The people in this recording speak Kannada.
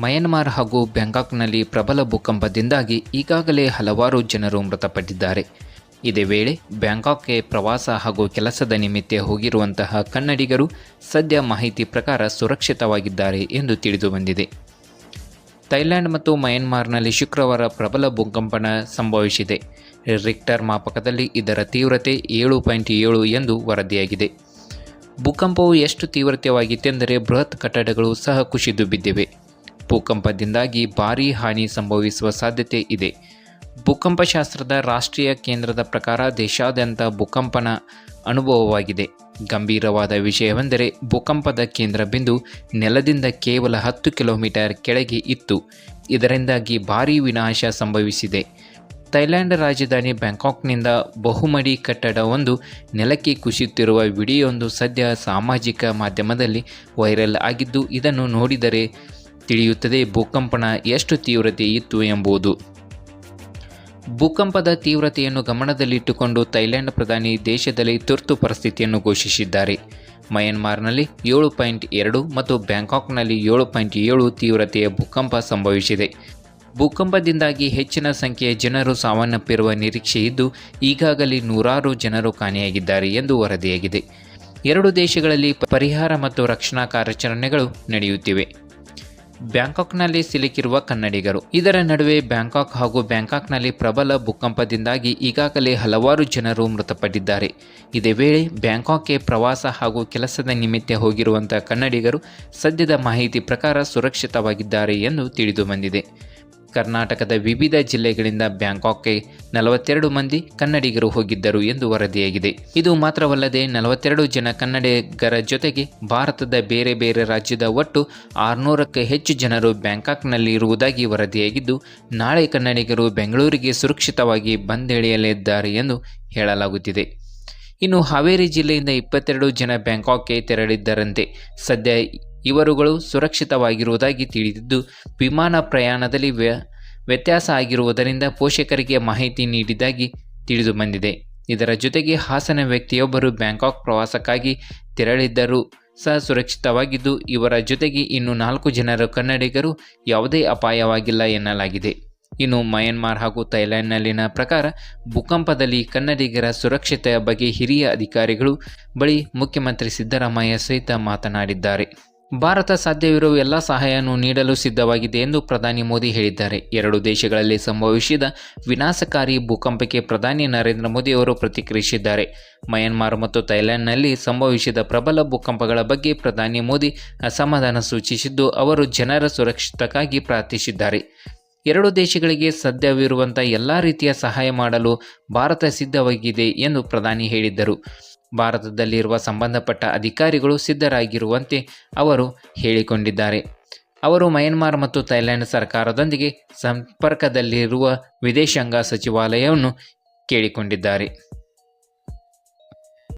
ಮಯನ್ಮಾರ್ ಹಾಗೂ ಬ್ಯಾಂಕಾಕ್ನಲ್ಲಿ ಪ್ರಬಲ ಭೂಕಂಪದಿಂದಾಗಿ ಈಗಾಗಲೇ ಹಲವಾರು ಜನರು ಮೃತಪಟ್ಟಿದ್ದಾರೆ. ಇದೇ ವೇಳೆ ಬ್ಯಾಂಕಾಕ್ಗೆ ಪ್ರವಾಸ ಹಾಗೂ ಕೆಲಸದ ನಿಮಿತ್ತ ಹೋಗಿರುವಂತಹ ಕನ್ನಡಿಗರು ಸದ್ಯ ಮಾಹಿತಿ ಪ್ರಕಾರ ಸುರಕ್ಷಿತವಾಗಿದ್ದಾರೆ ಎಂದು ತಿಳಿದುಬಂದಿದೆ ಥೈಲ್ಯಾಂಡ್ ಮತ್ತು ಮಯನ್ಮಾರ್ನಲ್ಲಿ ಶುಕ್ರವಾರ ಪ್ರಬಲ ಭೂಕಂಪನ ಸಂಭವಿಸಿದೆ. ರಿಕ್ಟರ್ ಮಾಪಕದಲ್ಲಿ ಇದರ ತೀವ್ರತೆ ಏಳು ಪಾಯಿಂಟ್ ಏಳು ಎಂದು ವರದಿಯಾಗಿದೆ. ಭೂಕಂಪವು ಎಷ್ಟು ತೀವ್ರತೆಯಾಗಿತ್ತೆಂದರೆ ಬೃಹತ್ ಕಟ್ಟಡಗಳು ಸಹ ಕುಸಿದು ಬಿದ್ದಿವೆ. ಭೂಕಂಪದಿಂದಾಗಿ ಭಾರೀ ಹಾನಿ ಸಂಭವಿಸುವ ಸಾಧ್ಯತೆ ಇದೆ. ಭೂಕಂಪಶಾಸ್ತ್ರದ ರಾಷ್ಟ್ರೀಯ ಕೇಂದ್ರದ ಪ್ರಕಾರ ದೇಶಾದ್ಯಂತ ಭೂಕಂಪನ ಅನುಭವವಾಗಿದೆ. ಗಂಭೀರವಾದ ವಿಷಯವೆಂದರೆ ಭೂಕಂಪದ ಕೇಂದ್ರ ಬಿಂದು ನೆಲದಿಂದ ಕೇವಲ ಹತ್ತು ಕಿಲೋಮೀಟರ್ ಕೆಳಗೆ ಇತ್ತು. ಇದರಿಂದಾಗಿ ಭಾರೀ ವಿನಾಶ ಸಂಭವಿಸಿದೆ. ಥೈಲ್ಯಾಂಡ್ ರಾಜಧಾನಿ ಬ್ಯಾಂಕಾಕ್ನಿಂದ ಬಹುಮಡಿ ಕಟ್ಟಡವೊಂದು ನೆಲಕ್ಕೆ ಕುಸಿಯುತ್ತಿರುವ ವಿಡಿಯೋವೊಂದು ಸದ್ಯ ಸಾಮಾಜಿಕ ಮಾಧ್ಯಮದಲ್ಲಿ ವೈರಲ್ ಆಗಿದ್ದು, ಇದನ್ನು ನೋಡಿದರೆ ತಿಳಿಯುತ್ತದೆ. ಭೂಕಂಪನ ಎಷ್ಟು ತೀವ್ರತೆ ಇತ್ತು ಎಂಬುದು. ಭೂಕಂಪದ ತೀವ್ರತೆಯನ್ನು ಗಮನದಲ್ಲಿಟ್ಟುಕೊಂಡು ಥೈಲ್ಯಾಂಡ್ ಪ್ರಧಾನಿ ದೇಶದಲ್ಲಿ ತುರ್ತು ಪರಿಸ್ಥಿತಿಯನ್ನು ಘೋಷಿಸಿದ್ದಾರೆ. ಮಯನ್ಮಾರ್ನಲ್ಲಿ ಏಳು ಪಾಯಿಂಟ್ ಎರಡು ಮತ್ತು ಬ್ಯಾಂಕಾಕ್ನಲ್ಲಿ ಏಳು ಪಾಯಿಂಟ್ ಏಳು ತೀವ್ರತೆಯ ಭೂಕಂಪ ಸಂಭವಿಸಿದೆ. ಭೂಕಂಪದಿಂದಾಗಿ ಹೆಚ್ಚಿನ ಸಂಖ್ಯೆಯ ಜನರು ಸಾವನ್ನಪ್ಪಿರುವ ನಿರೀಕ್ಷೆ ಇದ್ದು, ಈಗಾಗಲೇ ನೂರಾರು ಜನರು ಕಾಣೆಯಾಗಿದ್ದಾರೆ ಎಂದು ವರದಿಯಾಗಿದೆ. ಎರಡು ದೇಶಗಳಲ್ಲಿ ಪರಿಹಾರ ಮತ್ತು ರಕ್ಷಣಾ ಕಾರ್ಯಾಚರಣೆಗಳು ನಡೆಯುತ್ತಿವೆ. ಬ್ಯಾಂಕಾಕ್ನಲ್ಲಿ ಸಿಲುಕಿರುವ ಕನ್ನಡಿಗರು. ಇದರ ನಡುವೆ ಬ್ಯಾಂಕಾಕ್ ಹಾಗೂ ಬ್ಯಾಂಕಾಕ್ನಲ್ಲಿ ಪ್ರಬಲ ಭೂಕಂಪದಿಂದಾಗಿ ಈಗಾಗಲೇ ಹಲವಾರು ಜನರು ಮೃತಪಟ್ಟಿದ್ದಾರೆ. ಇದೇ ವೇಳೆ ಬ್ಯಾಂಕಾಕ್ಗೆ ಪ್ರವಾಸ ಹಾಗೂ ಕೆಲಸದ ನಿಮಿತ್ತ ಹೋಗಿರುವಂತಹ ಕನ್ನಡಿಗರು ಸದ್ಯದ ಮಾಹಿತಿ ಪ್ರಕಾರ ಸುರಕ್ಷಿತವಾಗಿದ್ದಾರೆ ಎಂದು ತಿಳಿದು ಬಂದಿದೆ. ಕರ್ನಾಟಕದ ವಿವಿಧ ಜಿಲ್ಲೆಗಳಿಂದ ಬ್ಯಾಂಕಾಕ್ಗೆ ನಲವತ್ತೆರಡು ಮಂದಿ ಕನ್ನಡಿಗರು ಹೋಗಿದ್ದರು ಎಂದು ವರದಿಯಾಗಿದೆ. ಇದು ಮಾತ್ರವಲ್ಲದೆ ನಲವತ್ತೆರಡು ಜನ ಕನ್ನಡಿಗರ ಜೊತೆಗೆ ಭಾರತದ ಬೇರೆ ಬೇರೆ ರಾಜ್ಯದ ಒಟ್ಟು ಆರುನೂರಕ್ಕೆ ಹೆಚ್ಚು ಜನರು ಬ್ಯಾಂಕಾಕ್ನಲ್ಲಿ ಇರುವುದಾಗಿ ವರದಿಯಾಗಿದ್ದು, ನಾಳೆ ಕನ್ನಡಿಗರು ಬೆಂಗಳೂರಿಗೆ ಸುರಕ್ಷಿತವಾಗಿ ಬಂದೆಳೆಯಲಿದ್ದಾರೆ ಎಂದು ಹೇಳಲಾಗುತ್ತಿದೆ. ಇನ್ನು ಹಾವೇರಿ ಜಿಲ್ಲೆಯಿಂದ ಇಪ್ಪತ್ತೆರಡು ಜನ ಬ್ಯಾಂಕಾಕ್ಗೆ ತೆರಳಿದ್ದರಂತೆ. ಸದ್ಯ ಇವರುಗಳು ಸುರಕ್ಷಿತವಾಗಿರುವುದಾಗಿ ತಿಳಿದಿದ್ದು, ವಿಮಾನ ಪ್ರಯಾಣದಲ್ಲಿ ವ್ಯ, ವ್ಯತ್ಯಾಸ ಆಗಿರುವುದರಿಂದ ಪೋಷಕರಿಗೆ ಮಾಹಿತಿ ನೀಡಿದ್ದಾಗಿ ತಿಳಿದು ಬಂದಿದೆ. ಇದರ ಜೊತೆಗೆ ಹಾಸನ ವ್ಯಕ್ತಿಯೊಬ್ಬರು ಬ್ಯಾಂಕಾಕ್ ಪ್ರವಾಸಕ್ಕಾಗಿ ತೆರಳಿದ್ದರೂ ಸಹ ಸುರಕ್ಷಿತವಾಗಿದ್ದು, ಇವರ ಜೊತೆಗೆ ಇನ್ನು ನಾಲ್ಕು ಜನರ ಕನ್ನಡಿಗರು, ಯಾವುದೇ ಅಪಾಯವಾಗಿಲ್ಲ ಎನ್ನಲಾಗಿದೆ. ಇನ್ನು ಮಯನ್ಮಾರ್ ಹಾಗೂ ಥೈಲ್ಯಾಂಡ್ನಲ್ಲಿನ ಪ್ರಕಾರ, ಭೂಕಂಪದಲ್ಲಿ ಕನ್ನಡಿಗರ ಸುರಕ್ಷತೆಯ ಬಗ್ಗೆ ಹಿರಿಯ ಅಧಿಕಾರಿಗಳು ಬಳಿ ಮುಖ್ಯಮಂತ್ರಿ ಸಿದ್ದರಾಮಯ್ಯ ಸಹಿತ ಮಾತನಾಡಿದ್ದಾರೆ. ಭಾರತ ಸಾಧ್ಯವಿರುವ ಎಲ್ಲ ಸಹಾಯವನ್ನು ನೀಡಲು ಸಿದ್ಧವಾಗಿದೆ ಎಂದು ಪ್ರಧಾನಿ ಮೋದಿ ಹೇಳಿದ್ದಾರೆ. ಎರಡು ದೇಶಗಳಲ್ಲಿ ಸಂಭವಿಸಿದ ವಿನಾಶಕಾರಿ ಭೂಕಂಪಕ್ಕೆ ಪ್ರಧಾನಿ ನರೇಂದ್ರ ಮೋದಿ ಅವರು ಪ್ರತಿಕ್ರಿಯಿಸಿದ್ದಾರೆ. ಮಯನ್ಮಾರ್ ಮತ್ತು ಥೈಲ್ಯಾಂಡ್ನಲ್ಲಿ ಸಂಭವಿಸಿದ ಪ್ರಬಲ ಭೂಕಂಪಗಳ ಬಗ್ಗೆ ಪ್ರಧಾನಿ ಮೋದಿ ಅಸಮಾಧಾನ ಸೂಚಿಸಿದ್ದು, ಅವರು ಜನರ ಸುರಕ್ಷಿತಕ್ಕಾಗಿ ಪ್ರಾರ್ಥಿಸಿದ್ದಾರೆ. ಎರಡು ದೇಶಗಳಿಗೆ ಸಾಧ್ಯವಿರುವಂಥ ಎಲ್ಲ ರೀತಿಯ ಸಹಾಯ ಮಾಡಲು ಭಾರತ ಸಿದ್ಧವಾಗಿದೆ ಎಂದು ಪ್ರಧಾನಿ ಹೇಳಿದ್ದರು. ಭಾರತದಲ್ಲಿರುವ ಸಂಬಂಧಪಟ್ಟ ಅಧಿಕಾರಿಗಳು ಸಿದ್ಧರಾಗಿರುವಂತೆ ಅವರು ಹೇಳಿಕೊಂಡಿದ್ದಾರೆ. ಅವರು ಮಯನ್ಮಾರ್ ಮತ್ತು ಥೈಲ್ಯಾಂಡ್ ಸರ್ಕಾರದೊಂದಿಗೆ ಸಂಪರ್ಕದಲ್ಲಿರುವ ವಿದೇಶಾಂಗ ಸಚಿವಾಲಯವನ್ನು ಕೇಳಿಕೊಂಡಿದ್ದಾರೆ.